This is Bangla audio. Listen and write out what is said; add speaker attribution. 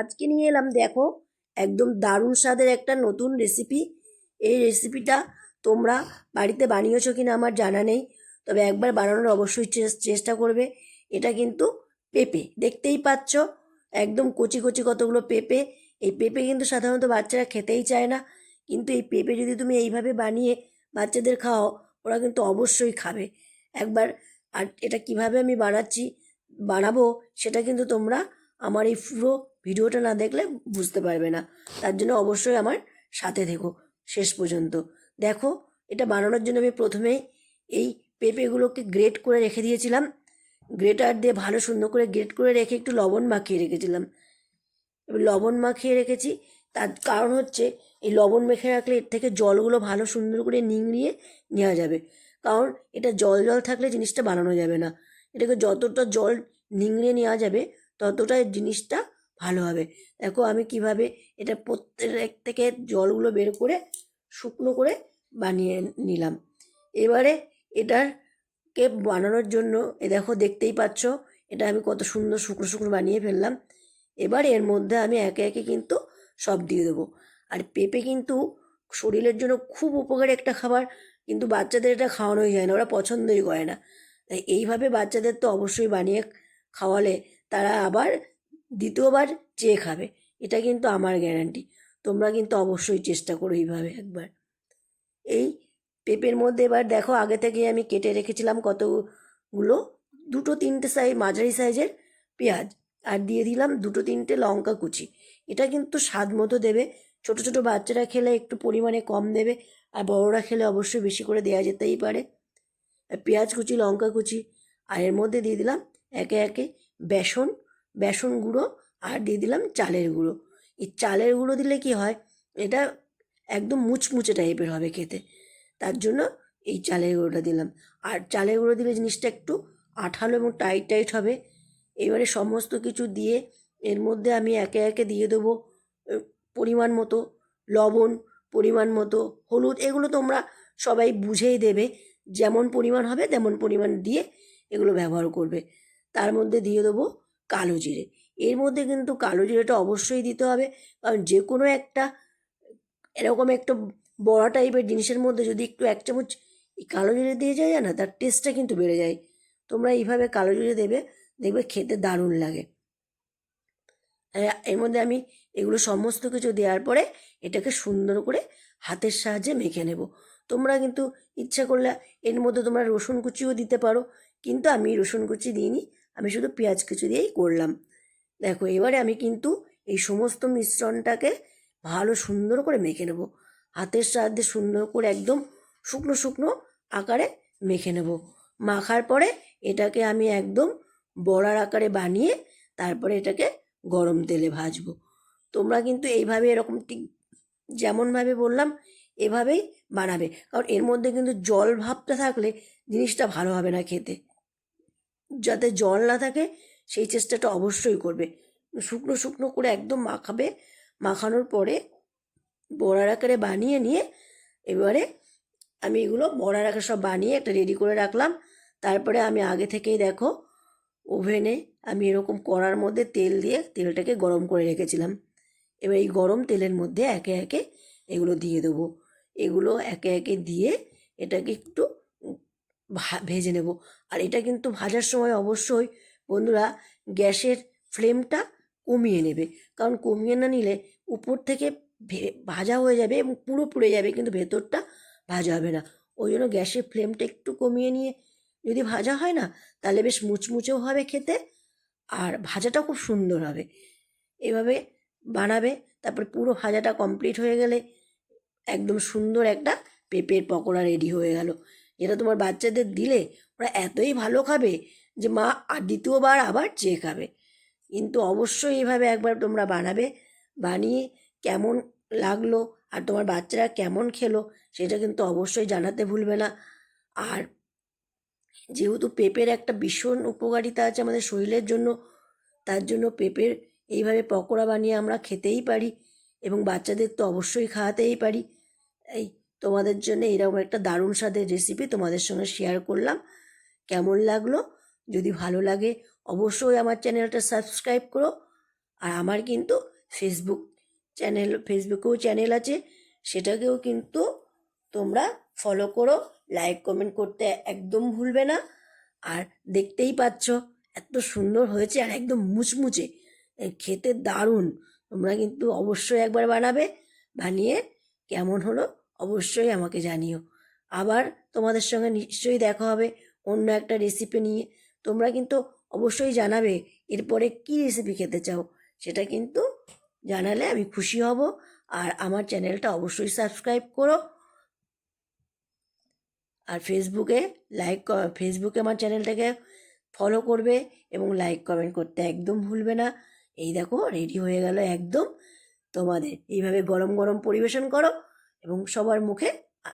Speaker 1: আজকে নিয়ে এলাম, দেখো, একদম দারুণ স্বাদের একটা নতুন রেসিপি এই রেসিপিটা তোমরা বাড়িতে বানিয়েছো কিনা আমার জানা নেই, তবে একবার বানানোর অবশ্যই চেষ্টা করবে। এটা কিন্তু পেঁপে, দেখতেই পাচ্ছ, একদম কচি কচি কতগুলো পেঁপে। এই পেঁপে কিন্তু সাধারণত বাচ্চারা খেতেই চায় না, কিন্তু এই পেঁপে যদি তুমি এইভাবে বানিয়ে বাচ্চাদের খাও, ওরা কিন্তু অবশ্যই খাবে। একবার, আর এটা কীভাবে আমি বানাচ্ছি, বানাবো, সেটা কিন্তু তোমরা আমার এই পুরো ভিডিওটা না দেখলে বুঝতে পারবে না। তার জন্য অবশ্যই আমার সাথে থেকো, শেষ পর্যন্ত। দেখো, এটা বানানোর জন্য আমি প্রথমেই এই পেঁপেগুলোকে গ্রেট করে রেখে দিয়েছিলাম। গ্রেটার দিয়ে ভালো সুন্দর করে গ্রেট করে রেখে একটু লবণ মাখিয়ে রেখেছিলাম। এবার লবণ মাখিয়ে রেখেছি। তার কারণ হচ্ছে, এই লবণ মেখে রাখলে এর থেকে জলগুলো ভালো সুন্দর করে নিংড়িয়ে নেওয়া যাবে। কারণ এটা জল জল থাকলে জিনিসটা বানানো যাবে না। এটাকে যতটা জল নিংড়িয়ে নেওয়া যাবে, ততটাই জিনিসটা ভালো হবে। দেখো আমি কীভাবে এটা প্রত্যেক থেকে জলগুলো বের করে শুকনো করে বানিয়ে নিলাম। এবারে এটাকে বানানোর জন্য, এ দেখো দেখতেই পাচ্ছ, এটা আমি কত সুন্দর শুকনো শুকনো বানিয়ে ফেললাম। এবার এর মধ্যে আমি একে একে কিন্তু সব দিয়ে দেবো। আর পেঁপে কিন্তু শরীরের জন্য খুব উপকারী একটা খাবার, কিন্তু বাচ্চাদের এটা খাওয়ানোই যায় না, ওরা পছন্দই করে না। তাই এইভাবে বাচ্চাদের তো অবশ্যই বানিয়ে খাওয়ালে তারা আবার দ্বিতীয়বার চেয়ে খাবে, এটা কিন্তু আমার গ্যারান্টি তোমরা কিন্তু অবশ্যই চেষ্টা করো এইভাবে একবার। এই পেঁপের মধ্যে এবার দেখো, আগে থেকে আমি কেটে রেখেছিলাম কতগুলো? দুটো তিনটে সাইজ মাঝারি সাইজের পেঁয়াজ। আর দিয়ে দিলাম দুটো তিনটে লঙ্কা কুচি। এটা কিন্তু স্বাদ মতো দেবে। ছোট ছোট বাচ্চারা খেলে একটু পরিমাণে কম দেবে, আর বড়রা খেলে অবশ্যই বেশি করে দেওয়া যেতেই পারে। পেঁয়াজ কুচি, লঙ্কা কুচি, আর এর মধ্যে দিয়ে দিলাম একে একে বেসন বেসন গুঁড়ো আর দিয়ে দিলাম চালের গুঁড়ো। এই চালের গুঁড়ো দিলে কি হয়? এটা একদম মুচমুচে টাইপের হবে খেতে। তার জন্য এই চালের গুঁড়োটা দিলাম। আর চালের গুঁড়ো দিলে জিনিসটা একটু আঠালো এবং টাইট টাইট হবে। এবারে সমস্ত কিছু দিয়ে এর মধ্যে আমি একে একে দিয়ে দেবো পরিমাণ মতো লবণ, পরিমাণ মতো হলুদ, এগুলো তোমরা সবাই বুঝেই দেবে। যেমন পরিমাণ হবে তেমন পরিমাণ দিয়ে এগুলো ব্যবহার করবে। তার মধ্যে দিয়ে দেবো কালো জিরে। এর মধ্যে কিন্তু কালো জিরেটা অবশ্যই দিতে হবে। কারণ যে কোনো একটা, এরকম একটা বড়া টাইপের জিনিসের মধ্যে যদি একটু এক চামচ কালো জিরে দিয়ে যায় না তার টেস্টটা কিন্তু বেড়ে যায়। তোমরা এইভাবে কালো জিরে দেবে, দেখবে খেতে দারুণ লাগে। এর মধ্যে আমি এগুলো সমস্ত কিছু দেওয়ার পরে এটাকে সুন্দর করে হাতের সাহায্যে মেখে নেব। তোমরা কিন্তু ইচ্ছা করলে এর মধ্যে তোমরা রসুন কুচিও দিতে পারো। কিন্তু আমি রসুন কুচি দিইনি। আমি শুধু পেঁয়াজ কুচি দিয়েই করলাম। দেখো, এবারে আমি কিন্তু এই সমস্ত মিশ্রণটাকে ভালো সুন্দর করে মেখে নেব। হাতের সাহায্যে সুন্দর করে একদম শুকনো শুকনো আকারে মেখে নেব। মাখার পরে এটাকে আমি একদম বড়ার আকারে বানিয়ে তারপরে এটাকে গরম তেলে ভাজবো। তোমরা কিন্তু এইভাবে এরকম ঠিক যেমনভাবে বললাম, এভাবেই বানাবে। কারণ এর মধ্যে কিন্তু জল ভাবটা থাকলে জিনিসটা ভালো হবে না খেতে। যাতে জল না থাকে, সেই চেষ্টাটা অবশ্যই করবে। শুকনো শুকনো করে একদম মাখাবে। মাখানোর পরে বড়ার আকারে বানিয়ে নিয়ে এবারে আমি এগুলো বড়ার আকারে সব বানিয়ে একটা রেডি করে রাখলাম। তারপরে আমি আগে থেকেই দেখো, ওভেনে আমি এরকম কড়ার মধ্যে তেল দিয়ে তেলটাকে গরম করে রেখেছিলাম। এবার এই গরম তেলের মধ্যে একে একে এগুলো দিয়ে দেবো। এগুলো একে একে দিয়ে এটাকে একটু ভেজে নেব। আর এটা কিন্তু ভাজার সময় অবশ্যই বন্ধুরা গ্যাসের ফ্লেমটা কমিয়ে নেবে। কারণ কমিয়ে না নিলে উপর থেকে ভাজা হয়ে যাবে এবং পুরো পুড়ে যাবে কিন্তু ভেতরটা ভাজা হবে না। ওই জন্য গ্যাসের ফ্লেমটা একটু কমিয়ে নিয়ে যদি ভাজা হয় না তাহলে বেশ মুচমুচেও হবে খেতে আর ভাজাটা খুব সুন্দর হবে। এভাবে বানাবে, তারপরে পুরো ভাজাটা কমপ্লিট হয়ে গেলে একদম সুন্দর একটা পেঁপের পকোড়া রেডি হয়ে গেল। যেটা তোমার বাচ্চাদের দিলে ওরা এতই ভালো খাবে যে মা আর দ্বিতীয়বার আবার চেয়ে খাবে। কিন্তু অবশ্যই এভাবে একবার তোমরা বানাবে, বানিয়ে কেমন লাগল আর তোমার বাচ্চারা কেমন খেলো সেটা কিন্তু অবশ্যই জানাতে ভুলবে না। আর যেহেতু পেঁপের একটা ভীষণ উপকারিতা আছে আমাদের শরীরের জন্য, তার জন্য পেঁপের এইভাবে পকোড়া বানিয়ে আমরা খেতেই পারি এবং বাচ্চাদের তো অবশ্যই খাওয়াতেই পারি। এই তোমাদের জন্য এরকম একটা দারুণ স্বাদের রেসিপি তোমাদের সঙ্গে শেয়ার করলাম। কেমন লাগল? যদি ভালো লাগে, অবশ্যই আমার চ্যানেলটা সাবস্ক্রাইব করো। আর আমার কিন্তু ফেসবুক চ্যানেল ফেসবুকেও চ্যানেল আছে। সেটাকেও কিন্তু তোমরা ফলো করো লাইক কমেন্ট করতে একদম ভুলবে না। আর দেখতেই পাচ্ছ, এত সুন্দর হয়েছে আর একদম মুচমুচে। খেতে দারুণ। তোমরা কিন্তু অবশ্যই একবার বানাবে। বানিয়ে কেমন হলো অবশ্যই আমাকে জানিও। আবার তোমাদের সঙ্গে নিশ্চয়ই দেখা হবে অন্য একটা রেসিপি নিয়ে। তোমরা কিন্তু অবশ্যই জানাবে এরপরে কী রেসিপি খেতে চাও। সেটা কিন্তু জানালে আমি খুশি হব। আর আমার চ্যানেলটা অবশ্যই সাবস্ক্রাইব করো। আর ফেসবুকে লাইক ফেসবুকে আমার চ্যানেলটাকে ফলো করবে এবং লাইক কমেন্ট করতে একদম ভুলবে না। এই দেখো রেডি হয়ে গেল একদম। তোমাদের এইভাবে গরম গরম পরিবেশন করো। এবং সবার মুখে